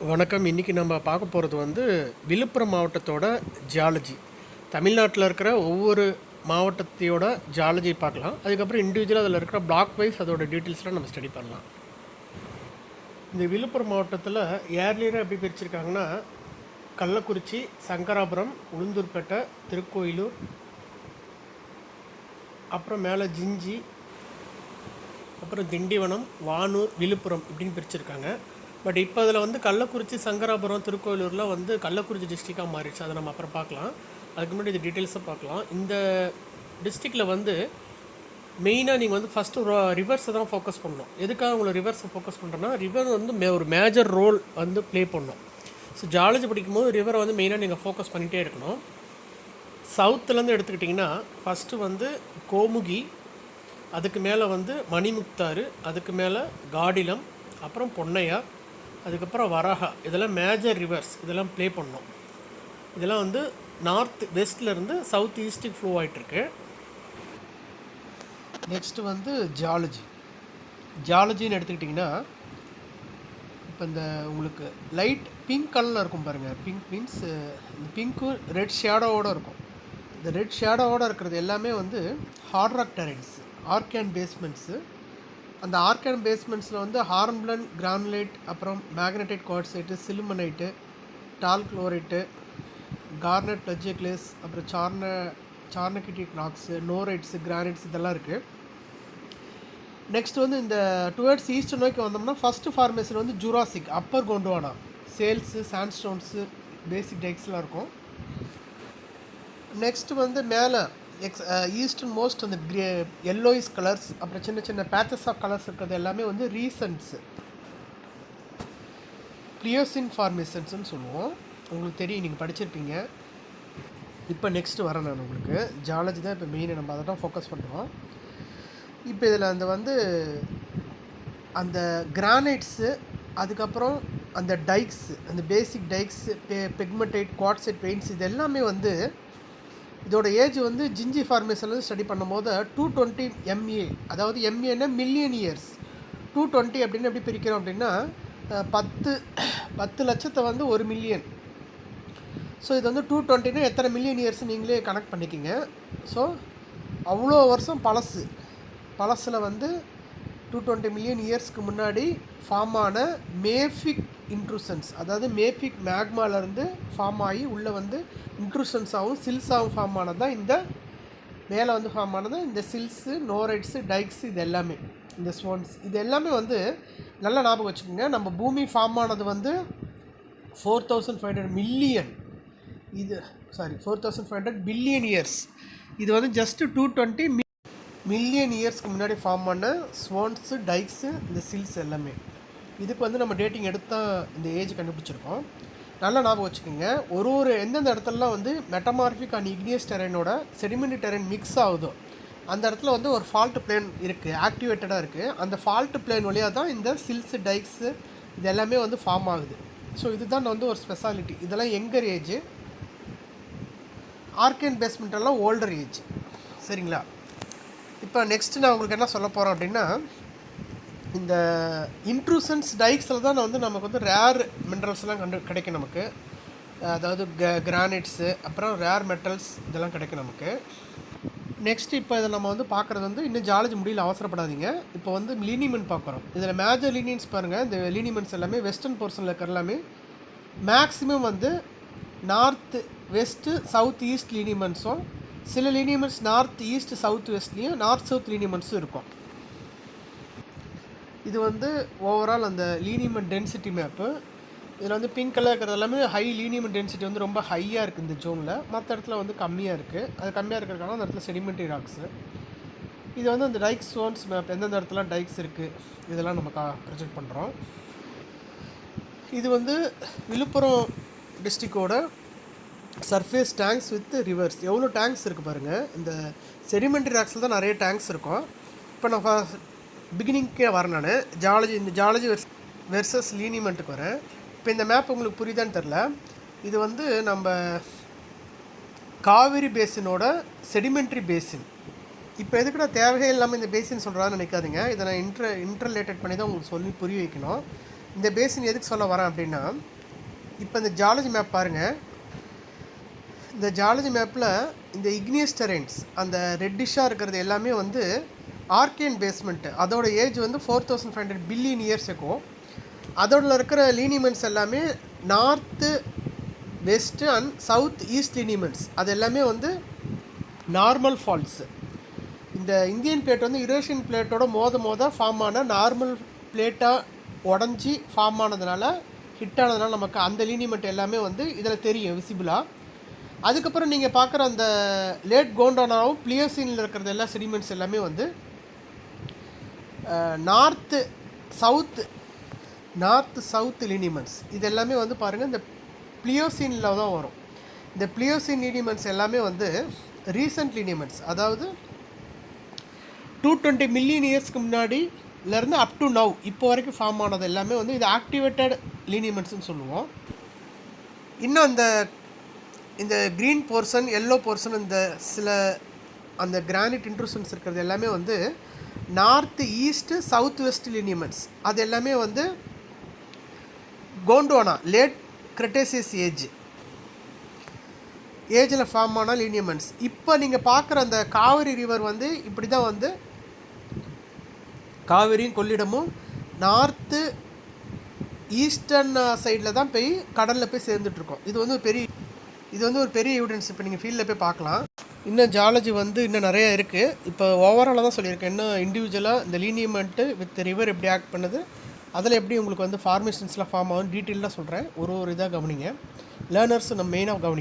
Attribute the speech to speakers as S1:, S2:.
S1: வணக்கம். இன்றைக்கி நம்ம பார்க்க போகிறது வந்து விழுப்புரம் மாவட்டத்தோட ஜியாலஜி. தமிழ்நாட்டில் இருக்கிற ஒவ்வொரு மாவட்டத்தையோட ஜியாலஜி பார்க்கலாம். அதுக்கப்புறம் இண்டிவிஜுவலாக அதில் இருக்கிற பிளாக் வைஸ் அதோட டீட்டெயில்ஸ்லாம் நம்ம ஸ்டடி பண்ணலாம். இந்த விழுப்புரம் மாவட்டத்தில் ஏர்லியராக எப்படி பிரிச்சிருக்காங்கன்னா கள்ளக்குறிச்சி சங்கராபுரம் உளுந்தூர்பேட்டை திருக்கோயிலூர் அப்புறம் மேலே ஜிஞ்சி அப்புறம் திண்டிவனம் வானூர் விழுப்புரம் இப்படின்னு பிரிச்சிருக்காங்க. பட் இப்போ அதில் வந்து கள்ளக்குறிச்சி சங்கராபுரம் திருக்கோயிலூரில் வந்து கள்ளக்குறிச்சி டிஸ்ட்ரிக்டாக மாறிடுச்சு. அதை நம்ம அப்புறம் பார்க்கலாம். அதுக்கு முன்னாடி இது டீட்டெயில்ஸை பார்க்கலாம். இந்த டிஸ்ட்ரிக்டில் வந்து மெயினாக நீங்கள் வந்து ஃபஸ்ட்டு ரிவர்ஸை தான் ஃபோக்கஸ் பண்ணணும். எதுக்காக உங்களை ரிவர்ஸை ஃபோக்கஸ் பண்ணுறோன்னா ரிவர் வந்து மே ஒரு மேஜர் ரோல் வந்து ப்ளே பண்ணணும் ஸோ ஜாலஜி படிக்கும்போது ரிவரை வந்து மெயினாக நீங்கள் ஃபோக்கஸ் பண்ணிகிட்டே இருக்கணும். சவுத்துலேருந்து எடுத்துக்கிட்டிங்கன்னா ஃபஸ்ட்டு வந்து கோமுகி அதுக்கு மேலே வந்து மணிமுக்தாறு அதுக்கு மேலே காடிலம் அப்புறம் பொன்னையா அதுக்கப்புறம் வராகா இதெல்லாம் மேஜர் ரிவர்ஸ் இதெல்லாம் ப்ளே பண்ணோம். இதெல்லாம் வந்து நார்த் வெஸ்ட்லேருந்து சவுத் ஈஸ்ட்டுக்கு ஃப்ளோ ஆகிட்டுருக்கு நெக்ஸ்ட்டு வந்து ஜாலஜி ஜாலஜின்னு எடுத்துக்கிட்டிங்கன்னா இப்போ இந்த உங்களுக்கு லைட் பிங்க் கலரில் இருக்கும் பாருங்கள் பிங்க் மீன்ஸ் இந்த பிங்க்கும் ரெட் ஷேடோவோடு இருக்கும். இந்த ரெட் ஷேடோவோடு இருக்கிறது எல்லாமே வந்து hard rock arch archaean basements அந்த ஆர்கேன் பேஸ்மெண்ட்ஸில் வந்து ஹார்ன்பிளன் கிரானுலேட் அப்புறம் மேக்னடைட் குவாட்சைட்டு சிலுமனைட்டு டால் குளோரைட்டு கார்னட் பிளஜிக்லேஸ் அப்புறம் சார்ன சார்னகிட்டிக் ராக்ஸு நோரைட்ஸு கிரானைட்ஸ் இதெல்லாம் இருக்குது நெக்ஸ்ட் வந்து இந்த டுவர்ட்ஸ் ஈஸ்ட் நோக்கி வந்தோம்னா ஃபஸ்ட்டு ஃபார்மேஷன் வந்து Jurassic upper Gondwana shales sandstones basic டைக்ஸ்லாம் இருக்கும். நெக்ஸ்ட் வந்து மேலே எக்ஸ் ஈஸ்ட் மோஸ்ட் அந்த கிரே எல்லோயிஸ் கலர்ஸ் அப்புறம் சின்ன சின்ன பேச்சஸ் ஆஃப் கலர்ஸ் இருக்கிறது எல்லாமே வந்து ரீசன்ட்ஸு ப்ளியோசின் ஃபார்மேஷன்ஸ்னு சொல்லுவோம். உங்களுக்கு தெரியும் நீங்கள் படிச்சிருப்பீங்க. இப்போ நெக்ஸ்ட் வரேன் நான் உங்களுக்கு. ஜாலஜி தான் இப்போ மெயின் நம்ம அதை தான் ஃபோக்கஸ் பண்ணுறோம் இப்போ இதில் அந்த வந்து அந்த கிரானைட்ஸு அதுக்கப்புறம் அந்த டைக்ஸு அந்த பேசிக் டைக்ஸு பெ பெக்மெட்டைட் குவாட்சைட் பெயிண்ட்ஸ் இது எல்லாமே வந்து இதோட ஏஜ் வந்து ஜிஞ்சி ஃபார்மேஷன்லேருந்து ஸ்டடி பண்ணும்போது டூ டுவெண்ட்டி எம்ஏ அதாவது எம்ஏன்னா மில்லியன் இயர்ஸ் டூ டுவெண்ட்டி அப்படின்னு எப்படி பிரிக்கிறோம் அப்படின்னா பத்து பத்து லட்சத்தை வந்து ஒரு மில்லியன் ஸோ இது வந்து டூ டுவெண்ட்டினா எத்தனை மில்லியன் இயர்ஸ் நீங்களே கனெக்ட் பண்ணிக்கிங்க. ஸோ அவ்வளோ வருஷம் பழசு. பழசில் வந்து டூ டுவெண்ட்டி மில்லியன் இயர்ஸ்க்கு முன்னாடி ஃபார்ம் ஆன மேஃபிக் இன்ட்ரூசன்ஸ் அதாவது மேஃபிக் மேக்மாலேருந்து ஃபார்ம் ஆகி உள்ளே வந்து இன்ட்ரூசன்ஸாகவும் சில்ஸாகவும் ஃபார்ம் ஆனது தான் இந்த மேலே வந்து ஃபார்ம் ஆனது இந்த சில்ஸு நோரைட்ஸு டைக்ஸ் இது எல்லாமே இந்த ஸ்டோன்ஸ் இது எல்லாமே வந்து நல்லா ஞாபகம் வச்சுக்கோங்க நம்ம பூமி ஃபார்ம் ஆனது வந்து four thousand five hundred million இது sorry four thousand five hundred billion years இது வந்து ஜஸ்ட்டு டூ டுவெண்ட்டி மில்லியன் இயர்ஸ்க்கு முன்னாடி ஃபார்ம் பண்ண ஸ்வான்ஸு டைக்ஸு இந்த சில்ஸ் எல்லாமே. இதுக்கு வந்து நம்ம டேட்டிங் எடுத்து தான் இந்த ஏஜ் கண்டுபிடிச்சிருக்கோம். நல்லா ஞாபகம் வச்சுக்கோங்க. ஒரு ஒரு எந்தெந்த இடத்துலலாம் வந்து மெட்டமார்பிக் அண்ட் இக்னியஸ் டெரனோட செடிமெண்ட் டெரன் மிக்ஸ் ஆகுதோ அந்த இடத்துல வந்து ஒரு ஃபால்ட் பிளேன் இருக்குது ஆக்டிவேட்டடாக இருக்குது அந்த ஃபால்ட் பிளேன் வழியாக தான் இந்த சில்ஸு டைக்ஸு இது எல்லாமே வந்து ஃபார்ம் ஆகுது. ஸோ இதுதான் வந்து ஒரு ஸ்பெஷாலிட்டி இதெல்லாம் எங்கர் ஏஜ் ஆர்கேன் பேஸ்மெண்ட் எல்லாம் ஓல்டர் ஏஜ் சரிங்களா? இப்போ நெக்ஸ்ட் நான் உங்களுக்கு என்ன சொல்ல போகிறேன் அப்படின்னா இந்த இன்ட்ரூசன்ஸ் டைக்ஸில் தான் வந்து நமக்கு வந்து ரேர் மினரல்ஸ்லாம் கண்டு கிடைக்கும் நமக்கு. அதாவது க கிரானைட்ஸு அப்புறம் ரேர் மெட்டல்ஸ் இதெல்லாம் கிடைக்கும் நமக்கு. நெக்ஸ்ட் இப்போ இதை நம்ம வந்து பார்க்குறது வந்து இன்னும் ஜாலஜி முடியல அவசரப்படாதீங்க. இப்போ வந்து லீனிமெண்ட் பார்க்குறோம். இதில் மேஜர் லீனியன்ஸ் பாருங்கள் இந்த லீனிமெண்ட்ஸ் எல்லாமே வெஸ்டர்ன் போர்ஷனில் இருக்கிற எல்லாமே மேக்ஸிமம் வந்து நார்த்து வெஸ்ட்டு சவுத் ஈஸ்ட் லீனிமெண்ட்ஸும் சில லீனியமெண்ட்ஸ் நார்த் ஈஸ்ட் சவுத் வெஸ்ட்லேயும் நார்த் சவுத் லீனியமெண்ட்ஸும் இருக்கும். இது வந்து ஓவரால் அந்த லீனியமெண்ட் டென்சிட்டி மேப்பு இதில் வந்து பிங்க் கலர் இருக்கிறது எல்லாமே ஹை லீனியமெண்ட் டென்சிட்டி வந்து ரொம்ப ஹையாக இருக்குது இந்த ஜோனில் மற்ற இடத்துல வந்து கம்மியாக இருக்குது அது கம்மியாக இருக்கிறதுனால அந்த இடத்துல செடிமெண்ட்ரி ராக்ஸு இது வந்து அந்த டைக்ஸ் சோன்ஸ் மேப் எந்தெந்த இடத்துல டைக்ஸ் இருக்குது இதெல்லாம் நம்ம கா ப்ரொஜெக்ட் பண்ணுறோம் இது வந்து விழுப்புரம் டிஸ்ட்ரிக்டோட சர்ஃபேஸ் டேங்க்ஸ் வித் ரிவர்ஸ் எவ்வளோ டேங்க்ஸ் இருக்குது பாருங்கள் இந்த செடிமெண்ட்ரி ராக்ஸில் தான் நிறைய டேங்க்ஸ் இருக்கும். இப்போ நான் பிகினிங்கே வரேன் நான். ஜாலஜி இந்த ஜாலஜி வெர்ஸ் வெர்சஸ் லீனிமெண்ட்டுக்கு வரேன். இப்போ இந்த மேப் உங்களுக்கு புரியுதான்னு தெரில இது வந்து நம்ம காவிரி பேசினோட செடிமெண்ட்ரி பேசின் இப்போ எதுக்குடா தேவையே இல்லாமல் இந்த பேசின் சொல்கிறான்னு நினைக்காதுங்க. இதை நான் இன்ட்ர இன்டர்லேட்டட் பண்ணி தான் உங்களுக்கு சொல்லி புரிய வைக்கணும். இந்த பேசின் எதுக்கு சொல்ல வரேன் அப்படின்னா இப்போ இந்த ஜாலஜி மேப் பாருங்கள் இந்த ஜாலஜி மேப்பில் இந்த இக்னியஸ் அந்த ரெட்டிஷாக இருக்கிறது எல்லாமே வந்து ஆர்கேன் பேஸ்மெண்ட்டு அதோட ஏஜ் வந்து four thousand five hundred billion years இருக்கும் அதோட இருக்கிற லீனிமெண்ட்ஸ் எல்லாமே north west and south east lineaments அது எல்லாமே வந்து நார்மல் ஃபால்ஸு இந்த இந்தியன் பிளேட் வந்து யூரேஷியன் பிளேட்டோட மோத மோத ஃபார்ம் ஆன நார்மல் பிளேட்டாக உடஞ்சி ஃபார்ம் ஆனதுனால ஹிட் ஆனதுனால நமக்கு அந்த லீனிமெண்ட் எல்லாமே வந்து இதில் தெரியும் விசிபிளாக அதுக்கப்புறம் நீங்கள் பார்க்குற அந்த லேட் கோண்டானாவும் பிளியோசீனில் இருக்கிறது எல்லா செடிமெண்ட்ஸ் எல்லாமே வந்து north south north south lineaments இது எல்லாமே வந்து பாருங்கள் இந்த பிளியோசினில் தான் வரும். இந்த பிளியோசின் லினிமெண்ட்ஸ் எல்லாமே வந்து ரீசன்ட் லினிமெண்ட்ஸ் அதாவது டூ டுவெண்ட்டி மில்லியன் இயர்ஸ்க்கு முன்னாடிலேருந்து அப் டு நவ் இப்போ வரைக்கும் ஃபார்ம் ஆனது எல்லாமே வந்து இது ஆக்டிவேட்டட் லீனிமெண்ட்ஸ்னு சொல்லுவோம். இன்னும் அந்த இந்த க்ரீன் போர்ஷன் எல்லோ போர்ஷன் இந்த சில அந்த கிரானைட் இன்ட்ரூஷன்ஸ் இருக்கிறது எல்லாமே வந்து north east south west lineaments அது எல்லாமே வந்து கோண்டோனா லேட் கிரட்டேசியஸ் ஏஜ் ஏஜில் ஃபார்ம் ஆன லீனியமெண்ட்ஸ் இப்போ நீங்கள் பார்க்குற அந்த காவிரி ரிவர் வந்து இப்படி தான் வந்து காவிரியும் கொள்ளிடமும் நார்த்து ஈஸ்டர்ன் சைடில் தான் போய் கடலில் போய் சேர்ந்துட்டுருக்கோம் இது வந்து ஒரு பெரிய இது வந்து ஒரு பெரிய எவிடன்ஸ் இப்போ நீங்கள் ஃபீல்டில் போய் பார்க்கலாம். இன்னும் ஜாலஜி வந்து இன்னும் நிறைய இருக்குது இப்போ ஓவராலாக தான் சொல்லியிருக்கேன். இன்னும் இண்டிவிஜுவலாக இந்த லீனியமெண்ட்டு வித் ரிவர் எப்படி ஆக்ட் பண்ணுது அதில் எப்படி உங்களுக்கு வந்து ஃபார்மேஷன்ஸ்லாம் ஃபார்ம் ஆகும் டீட்டெயிலாக சொல்கிறேன் ஒரு ஒரு இதாக கவனிங்க. லேர்னர்ஸ் நம்ம மெயினாக கவனிங்க.